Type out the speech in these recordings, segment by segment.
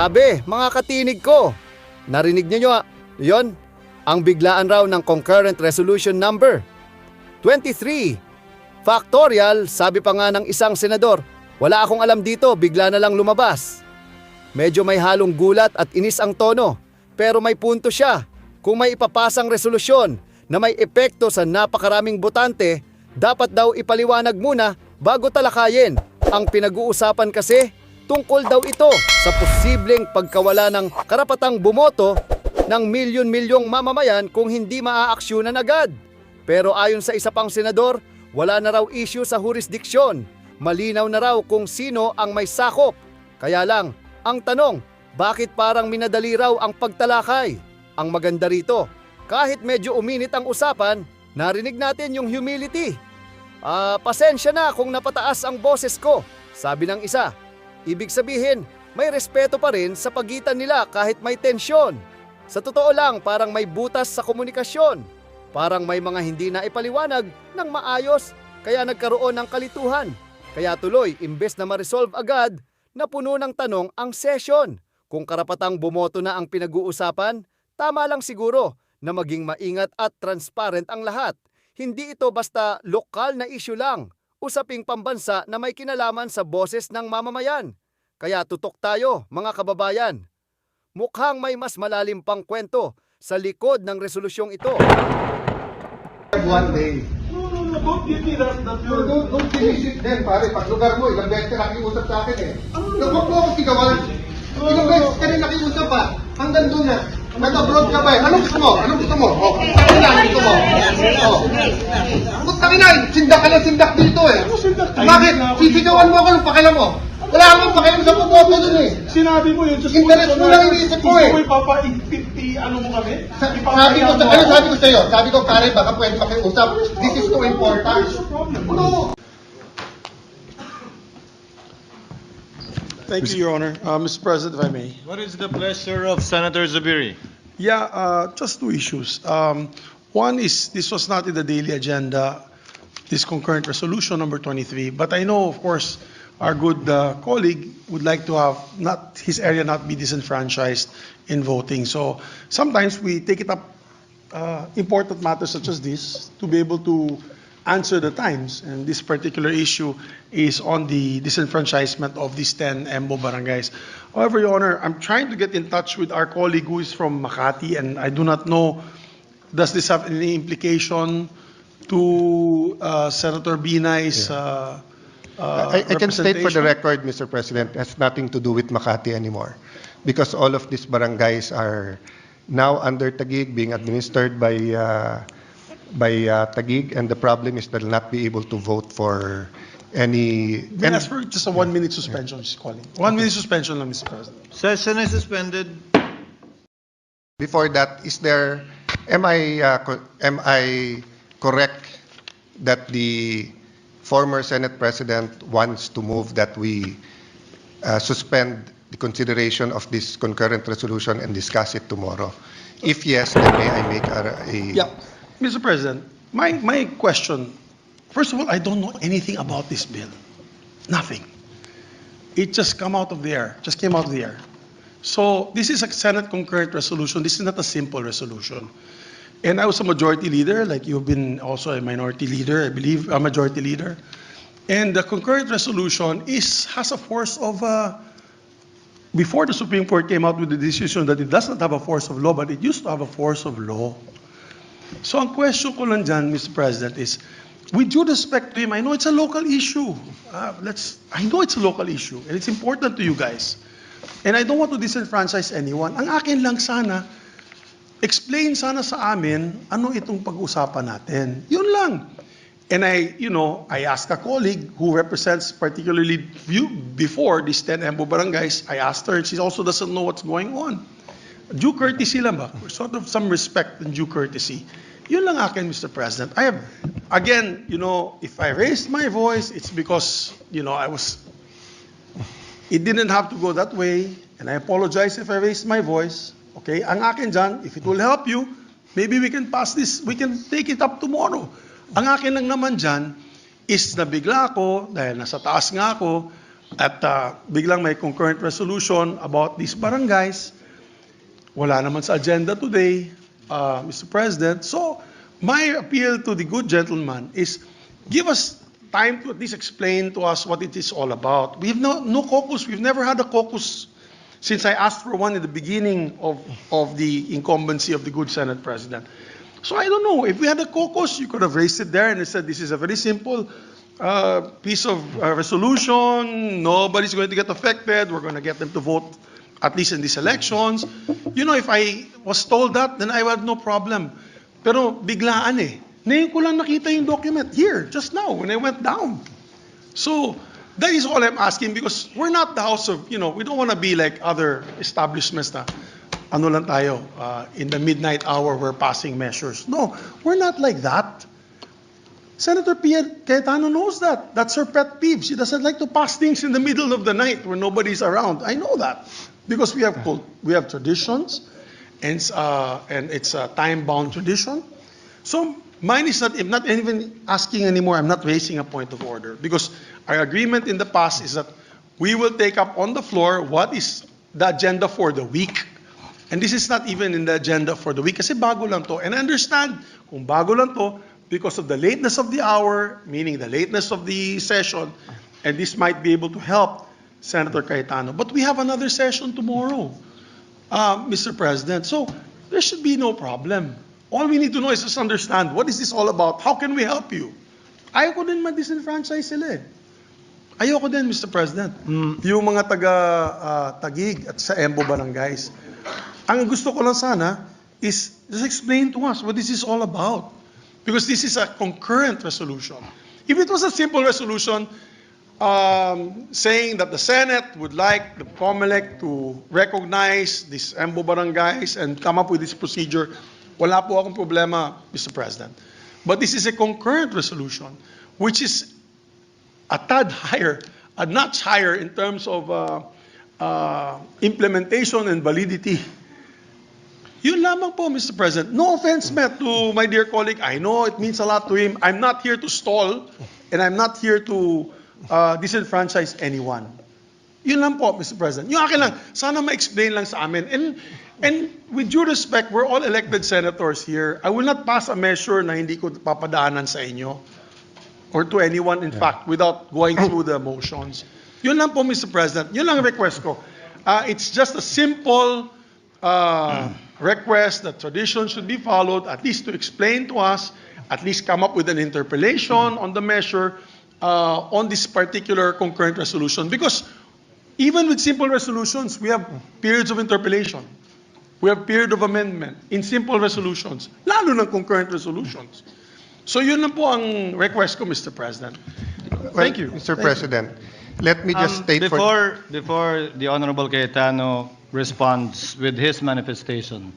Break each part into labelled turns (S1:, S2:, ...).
S1: Grabe, mga katinig ko. Narinig niyo nyo, yon, ang biglaan raw ng concurrent resolution number. 23. Factorial, sabi pa nga ng isang senador, wala akong alam dito, bigla na lang lumabas. Medyo may halong gulat at inis ang tono, pero may punto siya. Kung may ipapasang resolusyon na may epekto sa napakaraming botante, dapat daw ipaliwanag muna bago talakayin. Ang pinag-uusapan kasi, tungkol daw ito sa posibleng pagkawala ng karapatang bumoto ng milyon-milyong mamamayan kung hindi maaaksyonan agad. Pero ayon sa isa pang senador, wala na raw issue sa jurisdiksyon. Malinaw na raw kung sino ang may sakop. Kaya lang, ang tanong, bakit parang minadali raw ang pagtalakay? Ang maganda rito, kahit medyo uminit ang usapan, narinig natin yung humility. Ah, pasensya na kung napataas ang boses ko, sabi ng isa. Ibig sabihin, may respeto pa rin sa pagitan nila kahit may tensyon. Sa totoo lang, parang may butas sa komunikasyon. Parang may mga hindi na ipaliwanag ng maayos, kaya nagkaroon ng kalituhan. Kaya tuloy, imbes na ma-resolve agad, napuno ng tanong ang session. Kung karapatang bumoto na ang pinag-uusapan, tama lang siguro na maging maingat at transparent ang lahat. Hindi ito basta lokal na issue lang, usaping pambansa na may kinalaman sa boses ng mamamayan. Kaya tutok tayo, mga kababayan. Mukhang may mas malalim pang kwento sa likod ng resolusyong ito.
S2: One day.
S3: No, no, no, don't give me that, that
S2: No, don't, don't it then, pare. Pag lugar mo, ilang beses ka nakiusap sa akin eh. Huwag mo ako sigawan. Ilang beses ka rin nakiusap pa. Hanggang doon na. Nag-abroad ka ba eh. Anong gusto mo? Anong gusto mo? Oh, tangin na, gusto mo. Oh. Kung tangin na, sindak ka na sindak dito eh.
S3: Ano sindak?
S2: Bakit? Sisigawan mo ako ng pakialam mo. Wala akong pakialam sa pumoto dun eh.
S3: Sinabi mo yun, just
S2: Interest mo lang iniisip ko eh.
S3: Gusto mo ipapa-i- ano mo kami?
S2: Sa- Sabi ko, sa, ano sabi ko sa'yo? Sabi ko, pare, baka pwede makiusap. This is too important. No.
S4: Thank you, Your Honor. Uh, Mr. President, if I may.
S5: What is the pleasure of Senator Zabiri?
S4: Yeah, uh, just two issues. Um, One is, this was not in the daily agenda, this concurrent resolution number 23, but I know, of course, our good uh, colleague would like to have not, his area not be disenfranchised in voting. So sometimes we take it up, uh, important matters such as this, to be able to answer the times. And this particular issue is on the disenfranchisement of these 10 EMBO barangays. However, Your Honor, I'm trying to get in touch with our colleague who is from Makati, and I do not know, does this have any implication to uh, Senator Binay's uh, uh,
S2: I, I can state for the record, Mr. President, has nothing to do with Makati anymore. Because all of these barangays are now under Tagig, being administered by, uh, by uh, Tagig, and the problem is they'll not be able to vote for any.
S4: May I ask for just a one-minute suspension, Mr. Calling. One-minute suspension lang, Mr. President.
S5: Session is suspended.
S2: Before that, is there, am I, uh, co- am I correct that the former Senate President wants to move that we uh, suspend the consideration of this concurrent resolution and discuss it tomorrow? If yes, then may I make a, a
S4: Yeah, Mr. President, my, my question, first of all, I don't know anything about this bill. Nothing. It just come out of the air, just came out of the air. So this is a Senate concurrent resolution. This is not a simple resolution. And I was a majority leader, like you've been also a minority leader, I believe, a majority leader. And the concurrent resolution is, has a force of, uh, before the Supreme Court came out with the decision that it does not have a force of law, but it used to have a force of law. So ang question ko lang dyan, Mr. President, is, with due respect to him, I know it's a local issue. Uh, let's, I know it's a local issue, and it's important to you guys. And I don't want to disenfranchise anyone. Ang akin lang sana, explain sana sa amin ano itong pag-usapan natin. Yun lang. And I, you know, I asked a colleague who represents particularly you before these 10 Embo barangays, I asked her, and she also doesn't know what's going on. Due courtesy lang ba? Sort of some respect and due courtesy. Yun lang akin, Mr. President. I have, again, you know, if I raised my voice, it's because, you know, I was, it didn't have to go that way, and I apologize if I raised my voice. Okay? Ang akin dyan, if it will help you, maybe we can pass this, we can take it up tomorrow. Ang akin lang naman dyan is nabigla ako, dahil nasa taas nga ako, At uh, biglang may concurrent resolution about these barangays. Wala naman sa agenda today, uh, Mr. President. So, my appeal to the good gentleman is give us time to at least explain to us what it is all about. We have no, no caucus. We've never had a caucus since I asked for one in the beginning of, of the incumbency of the good Senate President. So I don't know. If we had a caucus, you could have raised it there and said, this is a very simple uh, piece of uh, resolution. Nobody's going to get affected. We're going to get them to vote, at least in these elections. You know, if I was told that, then I would have no problem. Pero biglaan eh. Ngayon ko lang nakita yung document here, just now, when I went down. So, that is all I'm asking because we're not the house of, you know, we don't want to be like other establishments na ano lang tayo, uh, in the midnight hour we're passing measures. No, we're not like that. Senator Pia Cayetano knows that. That's her pet peeve. She doesn't like to pass things in the middle of the night when nobody's around. I know that because we have cult, we have traditions, and it's, uh, and it's a time-bound tradition. So mine is not. I'm not even asking anymore. I'm not raising a point of order because our agreement in the past is that we will take up on the floor what is the agenda for the week. And this is not even in the agenda for the week kasi bago lang to. And I understand kung bago lang to because of the lateness of the hour, meaning the lateness of the session, and this might be able to help Senator Cayetano. But we have another session tomorrow, uh, Mr. President. So there should be no problem. All we need to know is just understand what is this all about? How can we help you? Ayoko din ma-disenfranchise sila eh. Ayoko din, Mr. President. Yung mga taga ah, Tagig at sa Embo Barangays. Ang gusto ko lang sana is just explain to us what this is all about. Because this is a concurrent resolution. If it was a simple resolution um, saying that the Senate would like the COMELEC to recognize these Embo barangays and come up with this procedure, wala po akong problema, Mr. President. But this is a concurrent resolution, which is a tad higher, a notch higher in terms of uh, uh, implementation and validity. Yun lamang po, Mr. President. No offense meant to my dear colleague. I know it means a lot to him. I'm not here to stall, and I'm not here to uh, disenfranchise anyone. Yun lang po, Mr. President. Yung akin lang, sana ma-explain lang sa amin. And, and with due respect, we're all elected senators here. I will not pass a measure na hindi ko papadaanan sa inyo or to anyone, in fact, without going through the motions. Yun lang po, Mr. President. Yun lang ang request ko. Uh, it's just a simple uh, request that tradition should be followed, at least to explain to us, at least come up with an interpellation on the measure uh, on this particular concurrent resolution. Because even with simple resolutions, we have periods of interpellation. We have period of amendment in simple resolutions, lalo ng concurrent resolutions. So yun lang po ang request ko, Mr. President. Thank you.
S2: Mr.
S4: Thank you.
S2: President, let me just
S5: Um,
S2: state for...
S5: Before, before the Honorable Cayetano responds with his manifestation,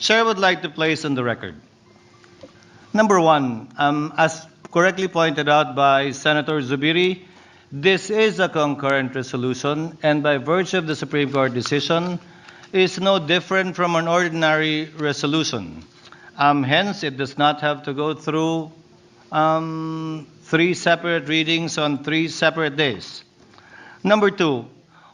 S5: Chair would like to place on the record. Number one, um, as correctly pointed out by Senator Zubiri, this is a concurrent resolution, and by virtue of the Supreme Court decision, is no different from an ordinary resolution. Um, hence, it does not have to go through um, three separate readings on three separate days. Number two,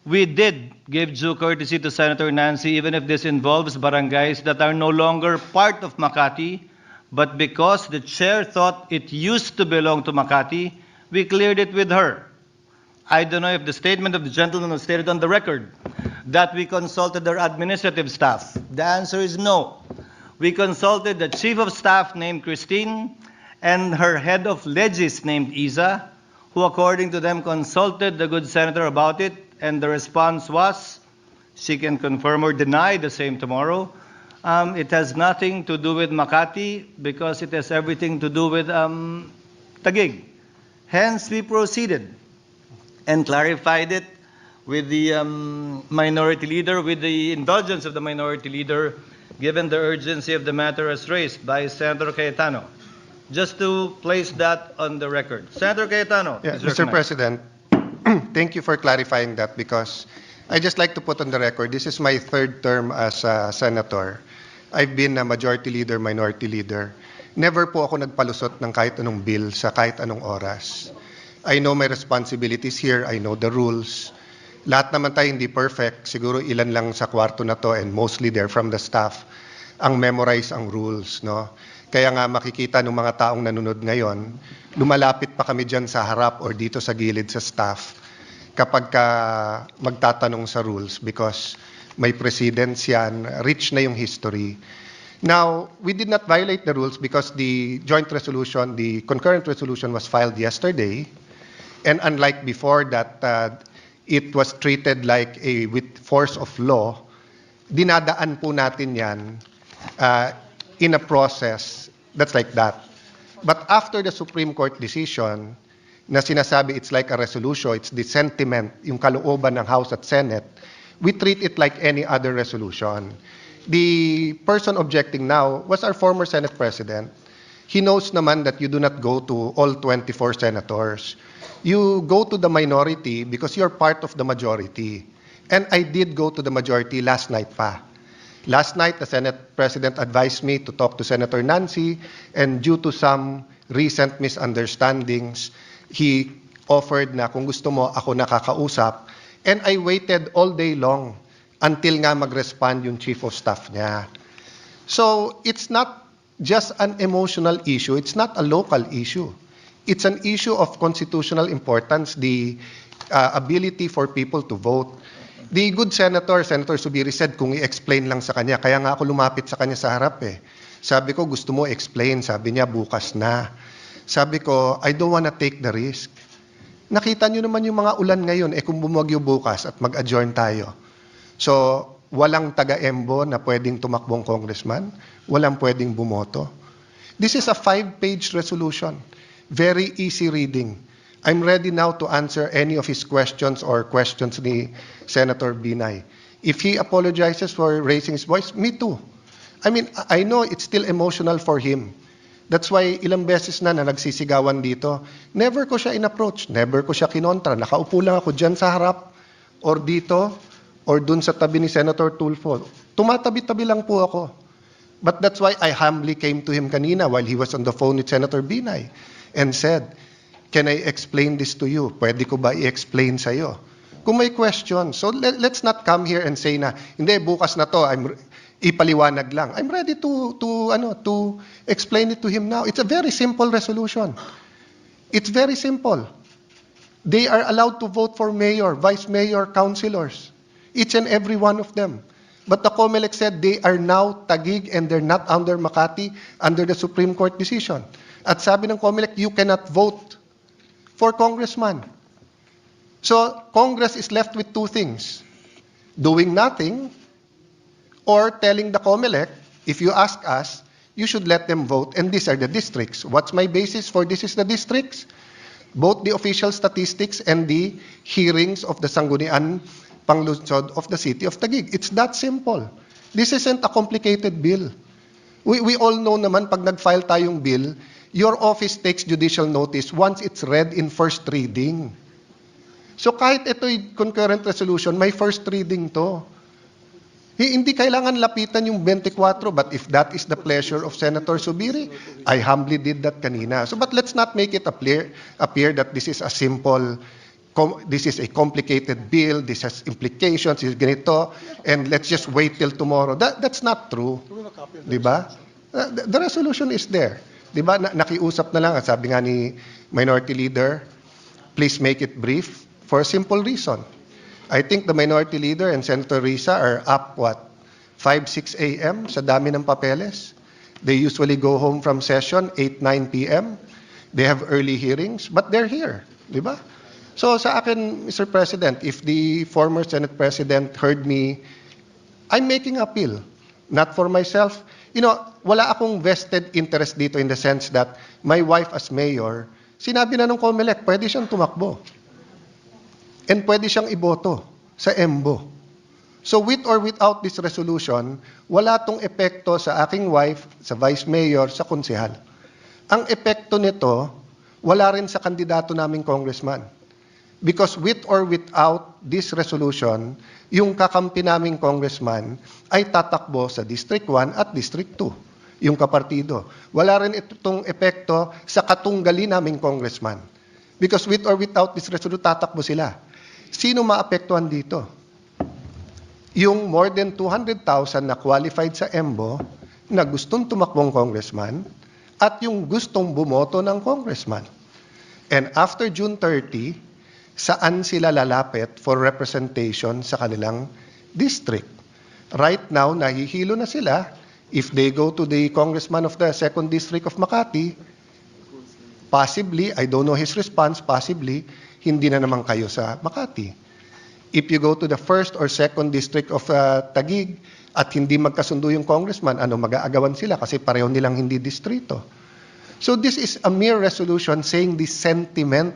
S5: we did give due courtesy to Senator Nancy, even if this involves barangays that are no longer part of Makati, but because the chair thought it used to belong to Makati, we cleared it with her. I don't know if the statement of the gentleman was stated on the record that we consulted their administrative staff. The answer is no. We consulted the chief of staff named Christine and her head of legis named Isa, who, according to them, consulted the good senator about it, and the response was she can confirm or deny the same tomorrow. Um, it has nothing to do with Makati because it has everything to do with um, Tagig. Hence, we proceeded and clarified it with the um, minority leader, with the indulgence of the minority leader, given the urgency of the matter as raised by Senator Cayetano. Just to place that on the record. Senator Cayetano.
S2: Yeah,
S5: is
S2: Mr.
S5: recognized.
S2: President, thank you for clarifying that because I just like to put on the record, this is my third term as a senator. I've been a majority leader, minority leader. Never po ako nagpalusot ng kahit anong bill sa kahit anong oras. I know my responsibilities here, I know the rules. Lahat naman tayo hindi perfect, siguro ilan lang sa kwarto na to and mostly they're from the staff ang memorize ang rules, no? Kaya nga makikita ng mga taong nanonood ngayon, lumalapit pa kami dyan sa harap or dito sa gilid sa staff kapag ka magtatanong sa rules because may precedence yan, rich na yung history. Now, we did not violate the rules because the joint resolution, the concurrent resolution was filed yesterday. And unlike before that uh, it was treated like a with force of law, dinadaan po natin yan uh, in a process that's like that. But after the Supreme Court decision na sinasabi it's like a resolution, it's the sentiment, yung kalooban ng House at Senate, we treat it like any other resolution. The person objecting now was our former Senate President. He knows naman that you do not go to all 24 senators. You go to the minority because you're part of the majority. And I did go to the majority last night pa. Last night, the Senate President advised me to talk to Senator Nancy, and due to some recent misunderstandings, he offered na kung gusto mo, ako nakakausap. And I waited all day long until nga mag-respond yung Chief of Staff niya. So, it's not just an emotional issue. It's not a local issue. It's an issue of constitutional importance, the uh, ability for people to vote. The good senator, Senator Subiri said kung i-explain lang sa kanya, kaya nga ako lumapit sa kanya sa harap eh. Sabi ko, gusto mo explain. Sabi niya, bukas na. Sabi ko, I don't wanna take the risk. Nakita niyo naman yung mga ulan ngayon, eh kung bumagyo bukas at mag-adjourn tayo. So, walang taga-embo na pwedeng tumakbong congressman, walang pwedeng bumoto. This is a five-page resolution. Very easy reading. I'm ready now to answer any of his questions or questions ni Senator Binay. If he apologizes for raising his voice, me too. I mean, I know it's still emotional for him. That's why ilang beses na na nagsisigawan dito, never ko siya in-approach, never ko siya kinontra. Nakaupo lang ako dyan sa harap or dito or dun sa tabi ni Senator Tulfo. Tumatabi-tabi lang po ako. But that's why I humbly came to him kanina while he was on the phone with Senator Binay and said, Can I explain this to you? Pwede ko ba i-explain sa'yo? Kung may question, so let, let's not come here and say na, hindi, bukas na to, I'm, ipaliwanag lang. I'm ready to, to, ano, to explain it to him now. It's a very simple resolution. It's very simple. They are allowed to vote for mayor, vice mayor, councilors. Each and every one of them. But the COMELEC said they are now tagig and they're not under Makati under the Supreme Court decision. At sabi ng COMELEC, you cannot vote for congressman. So Congress is left with two things. Doing nothing or telling the COMELEC, if you ask us, you should let them vote and these are the districts. What's my basis for this is the districts? Both the official statistics and the hearings of the Sanggunian Panglunsod of the city of Taguig. It's that simple. This isn't a complicated bill. We, we all know naman pag nag-file tayong bill, your office takes judicial notice once it's read in first reading. So kahit ito'y concurrent resolution, may first reading to. Hi- Hindi kailangan lapitan yung 24, but if that is the pleasure of Senator Subiri, I humbly did that kanina. So but let's not make it appear, appear that this is a simple, com- this is a complicated bill, this has implications, is ganito, and let's just wait till tomorrow. That, that's not true. Di ba? Uh, The, the resolution is there. Di ba? Na, nakiusap na lang, sabi nga ni Minority Leader, please make it brief for a simple reason. I think the Minority Leader and Senator Risa are up, what, 5, 6 a.m. sa dami ng papeles. They usually go home from session 8, 9 p.m. They have early hearings, but they're here. Di ba? So sa akin, Mr. President, if the former Senate President heard me I'm making appeal, not for myself. You know, wala akong vested interest dito in the sense that my wife as mayor, sinabi na ng COMELEC, pwede siyang tumakbo. And pwede siyang iboto sa EMBO. So with or without this resolution, wala tong epekto sa aking wife, sa vice mayor, sa konsehal. Ang epekto nito, wala rin sa kandidato naming congressman. Because with or without this resolution, yung kakampi naming congressman ay tatakbo sa District 1 at District 2, yung kapartido. Wala rin itong epekto sa katunggali naming congressman. Because with or without this resolution, tatakbo sila. Sino maapektuhan dito? Yung more than 200,000 na qualified sa EMBO na gustong tumakbong congressman at yung gustong bumoto ng congressman. And after June 30, saan sila lalapit for representation sa kanilang district? Right now, nahihilo na sila. If they go to the congressman of the 2nd District of Makati, possibly, I don't know his response, possibly, hindi na naman kayo sa Makati. If you go to the 1st or 2nd District of uh, Taguig at hindi magkasundo yung congressman, ano, mag-aagawan sila kasi pareho nilang hindi distrito. So this is a mere resolution saying the sentiment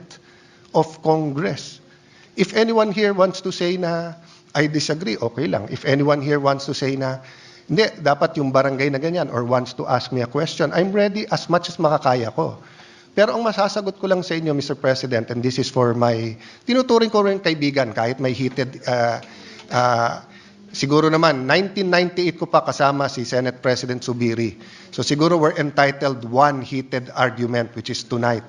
S2: of Congress. If anyone here wants to say na, I disagree, okay lang. If anyone here wants to say na, hindi, dapat yung barangay na ganyan or wants to ask me a question, I'm ready as much as makakaya ko. Pero ang masasagot ko lang sa inyo, Mr. President, and this is for my, tinuturing ko rin kaibigan kahit may heated, uh, uh, siguro naman, 1998 ko pa kasama si Senate President Subiri. So siguro we're entitled one heated argument, which is tonight.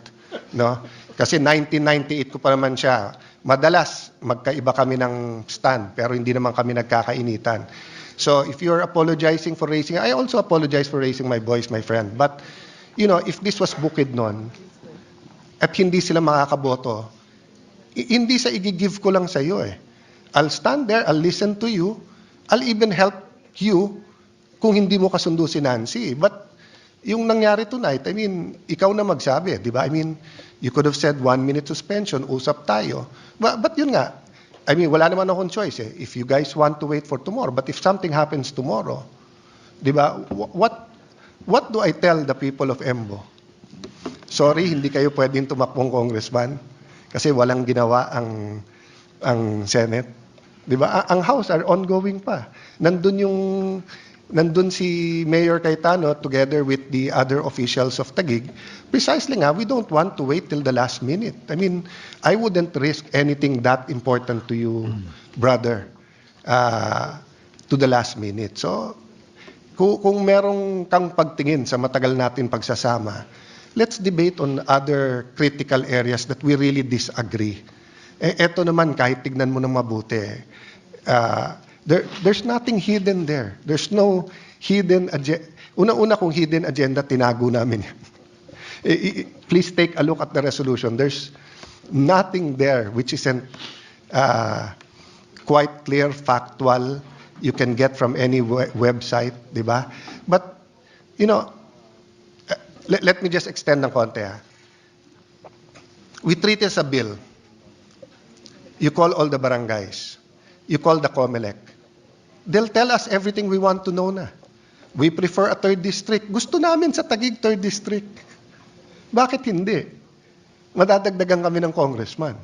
S2: No? Kasi 1998 ko pa naman siya. Madalas, magkaiba kami ng stand, pero hindi naman kami nagkakainitan. So if you're apologizing for raising, I also apologize for raising my voice, my friend. But, you know, if this was bukid noon, at hindi sila makakaboto, hindi sa i-give ko lang sa iyo eh. I'll stand there, I'll listen to you, I'll even help you kung hindi mo kasundo si Nancy. But yung nangyari tonight, I mean, ikaw na magsabi, di ba? I mean, you could have said one minute suspension, usap tayo. But, but yun nga, I mean, wala naman akong choice eh. If you guys want to wait for tomorrow, but if something happens tomorrow, di ba, wh- what, what do I tell the people of Embo? Sorry, hindi kayo pwedeng tumakbong congressman kasi walang ginawa ang ang Senate. 'Di ba? Ang House are ongoing pa. Nandun yung nandun si Mayor Cayetano together with the other officials of Taguig. Precisely nga, we don't want to wait till the last minute. I mean, I wouldn't risk anything that important to you, brother, uh, to the last minute. So, kung, kung merong kang pagtingin sa matagal natin pagsasama, let's debate on other critical areas that we really disagree. Eh, eto naman, kahit tignan mo ng mabuti, uh, there, there's nothing hidden there. There's no hidden agenda. Una-una kung hidden agenda, tinago namin. Eh, eh, Please take a look at the resolution. There's nothing there which isn't uh, quite clear, factual, you can get from any we- website, di ba? But, you know, uh, let, let me just extend ng konti ha. We treat it as a bill. You call all the barangays. You call the COMELEC. They'll tell us everything we want to know na. We prefer a third district. Gusto namin sa Taguig third district. Bakit hindi? Madadagdagan kami ng congressman.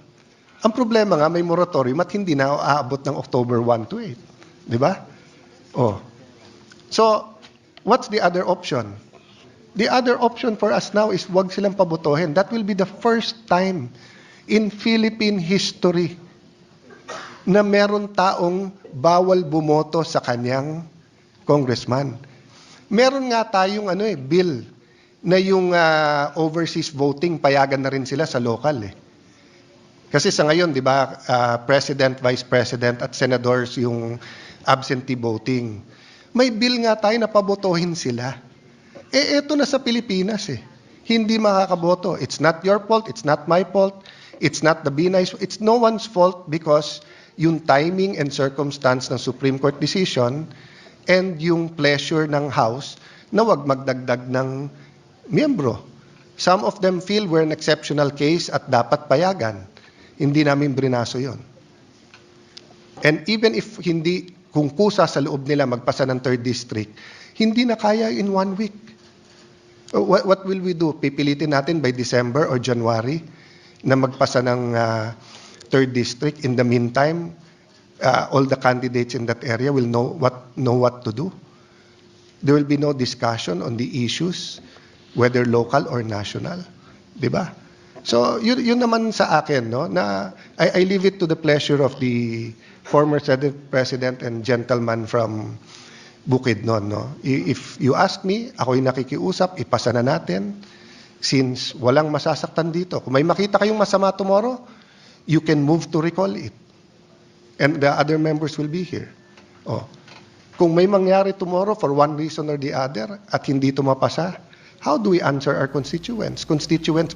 S2: Ang problema nga, may moratorium at hindi na aabot ng October 1 to 8. Di ba? Oh. So, what's the other option? The other option for us now is wag silang pabotohin. That will be the first time in Philippine history na meron taong bawal bumoto sa kanyang congressman. Meron nga tayong ano eh, bill na yung ah, overseas voting, payagan na rin sila sa local eh. Kasi sa ngayon, di ba, ah, President, Vice President at Senators yung absentee voting. May bill nga tayo na pabotohin sila. Eh, eto na sa Pilipinas eh. Hindi makakaboto. It's not your fault, it's not my fault, it's not the Binay's, it's no one's fault because yung timing and circumstance ng Supreme Court decision and yung pleasure ng House na wag magdagdag ng miyembro. Some of them feel we're an exceptional case at dapat payagan. Hindi namin brinaso yon. And even if hindi, kung kusa sa loob nila magpasa ng third district, hindi na kaya in one week. Uh, What, what will we do? Pipilitin natin by December or January na magpasa ng uh, third district. In the meantime, uh, all the candidates in that area will know what, know what to do. There will be no discussion on the issues, whether local or national. Di ba? So, yun, yun naman sa akin, no, na I, I leave it to the pleasure of the former Senate President and gentleman from Bukidnon, no. If you ask me, ako'y nakikiusap, ipasa na natin. since walang masasaktan dito. Kung may makita kayong masama tomorrow, you can move to recall it. And the other members will be here. Oh. Kung may mangyari tomorrow for one reason or the other at hindi ito mapasa, how do we answer our constituents? Constituents,